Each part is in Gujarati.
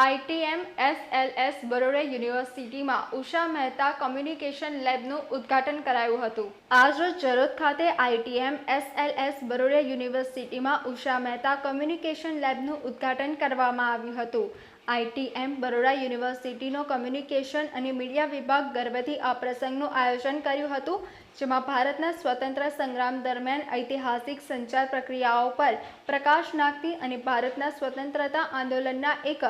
આઈટીએમ એસએલએસ બરોડા યુનિવર્સિટીમાં ઉષા મહેતા કોમ્યુનિકેશન લેબનું ઉદ્ઘાટન કરાયું હતું. આજરોજ જરોદ ખાતે આઈટીએમ એસએલએસ બરોડા યુનિવર્સિટીમાં ઉષા મહેતા કોમ્યુનિકેશન લેબનું ઉદ્ઘાટન કરવામાં આવ્યું હતું. આઈટીએમ બરોડા યુનિવર્સિટીનો કમ્યુનિકેશન અને મીડિયા વિભાગ ગર્ભથી આ પ્રસંગનું આયોજન કર્યું હતું, જેમાં ભારતના સ્વતંત્ર સંગ્રામ દરમિયાન ઐતિહાસિક સંચાર પ્રક્રિયાઓ પર પ્રકાશ નાખતી અને ભારતના સ્વતંત્રતા આંદોલનના એક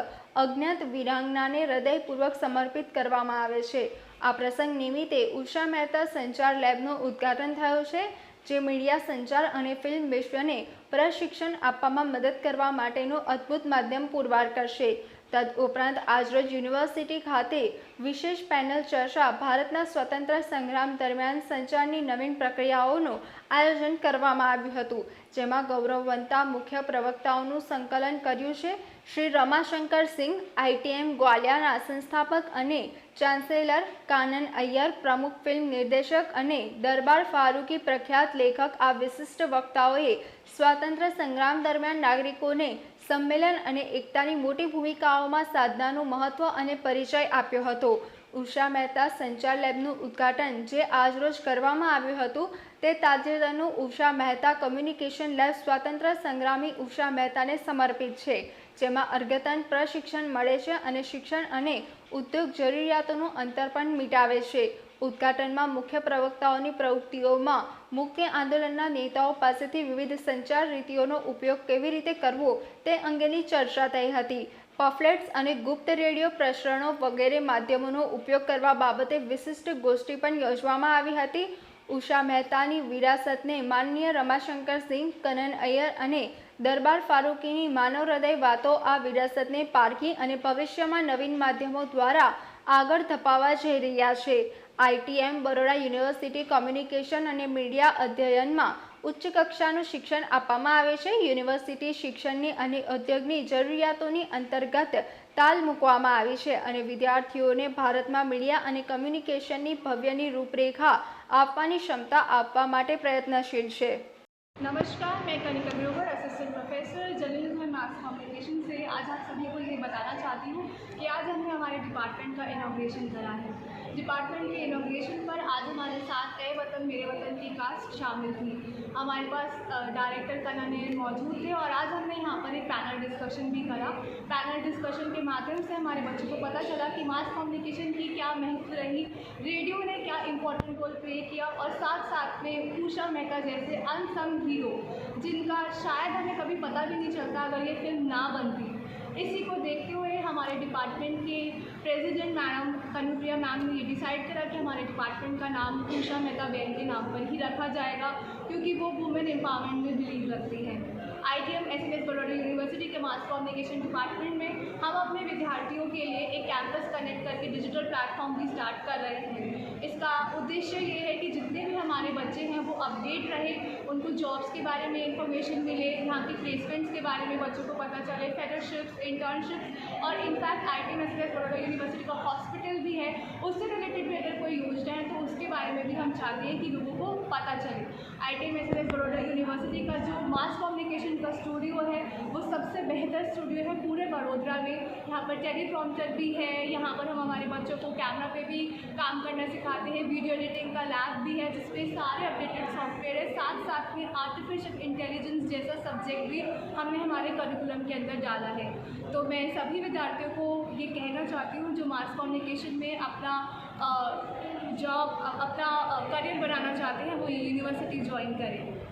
અજ્ઞાત વિરાંગનાને હૃદયપૂર્વક સમર્પિત કરવામાં આવે છે. આ પ્રસંગ નિમિત્તે ઉષા મહેતા સંચાર લેબનું ઉદ્ઘાટન થયું છે, જે મીડિયા સંચાર અને ફિલ્મ વિશ્વને પ્રશિક્ષણ આપવામાં મદદ કરવા માટેનું અદ્ભુત માધ્યમ પુરવાર કરશે. તદ ઉપરાંત આજરોજ યુનિવર્સિટી ખાતે વિશેષ પેનલ ચર્ચા ભારતના સ્વતંત્ર સંગ્રામ દરમિયાન સંચારની નવીન પ્રક્રિયાઓનું આયોજન કરવામાં આવ્યું હતું, જેમાં ગૌરવવંતા મુખ્ય પ્રવક્તાઓનું સંકલન કર્યું છે. શ્રી રમાશંકર સિંહ આઈટીએમ ગ્વાલિયાના સંસ્થાપક અને ચાન્સેલર કાનન અય્યર, પ્રમુખ ફિલ્મ નિર્દેશક અને દરબાર ફારૂકી પ્રખ્યાત લેખક આ વિશિષ્ટ વક્તાઓએ સ્વાતંત્ર્ય સંગ્રામ દરમિયાન નાગરિકોને સંમેલન અને એકતાની મોટી ભૂમિકાઓમાં સાધનાનું મહત્વ અને પરિચય આપ્યો હતો. ઉષા મહેતા સંચાર લેબનું ઉદ્ઘાટન જે આજરોજ કરવામાં આવ્યું હતું, તે તાજેતરનું ઉષા મહેતા કોમ્યુનિકેશન લેબ સ્વાતંત્ર્ય સંગ્રામી ઉષા મહેતાને સમર્પિત છે, જેમાં અર્ગતન પ્રશિક્ષણ મળે છે અને શિક્ષણ અને ઉદ્યોગ જરૂરિયાતોનું અંતર પણ મિટાવે છે. ઉદ્ઘાટનમાં મુખ્ય પ્રવક્તાઓની પ્રવૃત્તિઓમાં મુખ્ય આંદોલનના નેતાઓ પાસેથી વિવિધ સંચાર રીતિઓનો ઉપયોગ કેવી રીતે કરવો તે અંગેની ચર્ચા થઈ હતી. પફલેટ્સ અને ગુપ્ત રેડિયો પ્રસરણો વગેરે માધ્યમોનો ઉપયોગ કરવા બાબતે વિશિષ્ટ ગોષ્ઠી પણ યોજવામાં આવી હતી. ઉષા મહેતાની વિરાસતને માનનીય રમાશંકર સિંહ, કનન અય્યર અને દરબાર ફારૂકીની માનવ હૃદય વાતો આ વિરાસતને પારખી અને ભવિષ્યમાં નવીન માધ્યમો દ્વારા આગળ ધપાવવા જઈ રહ્યા છે. આઈટીએમ, બરોડા યુનિવર્સિટી કોમ્યુનિકેશન અને મીડિયા અધ્યયનમાં ઉચ્ચ કક્ષાનું શિક્ષણ આપવામાં આવે છે. યુનિવર્સિટી શિક્ષણની અને ઉદ્યોગની જરૂરિયાતોની અંતર્ગત તાલ મૂકવામાં આવી છે અને વિદ્યાર્થીઓને ભારતમાં મીડિયા અને કમ્યુનિકેશનની ભવ્યની રૂપરેખા આપવાની ક્ષમતા આપવા માટે પ્રયત્નશીલ છે. નમસ્કાર, મેં કનિકા जर्नलिज्म एंड मास कम्युनिकेशन से आज आप सभी को ये बताना चाहती हूँ कि आज हमने हमारे डिपार्टमेंट का इनाग्रेशन करा है डिपार्टमेंट के इनाग्रेशन पर आज हमारे साथ ए वतन, मेरे वतन की कास्ट शामिल थी। हमारे पास डायरेक्टर कनन मौजूद थे और आज हमने यहाँ पर एक पैनल डिस्कशन भी करा। पैनल डिस्कशन के माध्यम से हमारे बच्चों को पता चला कि मास कम्युनिकेशन की क्या महत्व रही रेडियो ने क्या इम्पोर्टेंट रोल प्ले किया और साथ साथ में उषा मेहता जैसे अनसंग हीरो जिनका शायद हमें कभी पता भी नहीं चलता अगर ये फ़िल्म ना बनती। हमारे डिपार्टमेंट के प्रेसिडेंट मैडम कनुप्रिया मैम ने ये डिसाइड करा कि हमारे डिपार्टमेंट का नाम उषा मेहता बहन के नाम पर ही रखा जाएगा, क्योंकि वो वुमेन एम्पावरमेंट में बिलीव रखती हैं। I T M S M S university के मास कम्युनिकेशन डिपार्टमेंट में हम के लिए एक कैंपस कनेक्ट करके डिजिटल प्लेटफॉर्म भी स्टार्ट कर रहे हैं। इसका उद्देश्य ये है कि जितने भी हमारे बच्चे हैं, वो अपडेट रहे, उनको जॉब्स के बारे में इंफॉर्मेशन मिले, यहाँ की प्लेसमेंट्स के बारे में बच्चों को पता चले फेलोशिप्स इंटर्नशिप्स और in fact I T M Baroda university का हॉस्पिटल भी है। उससे रिलेटेड भी अगर कोई योजना है तो उसके बारे में भी हम चाहते हैं कि लोगों को पता चले। I T M Baroda university का जो मास का स्टूडियो है, वो सबसे बेहतर स्टूडियो है पूरे बड़ोदरा में। यहाँ पर टेलीप्रॉम्प्टर भी है, यहाँ पर हम हमारे बच्चों को कैमरा पे भी काम करना सिखाते हैं वीडियो एडिटिंग का लैब भी है, जिसमें सारे अपडेटेड सॉफ्टवेयर है। साथ साथ में आर्टिफिशियल इंटेलिजेंस जैसा सब्जेक्ट भी हमने हमारे करिकुलम के अंदर डाला है। तो मैं सभी विद्यार्थियों को ये कहना चाहती हूँ, जो मास कम्युनिकेशन में अपना जॉब अपना करियर बनाना चाहते हैं, वो यूनिवर्सिटी ज्वाइन करें।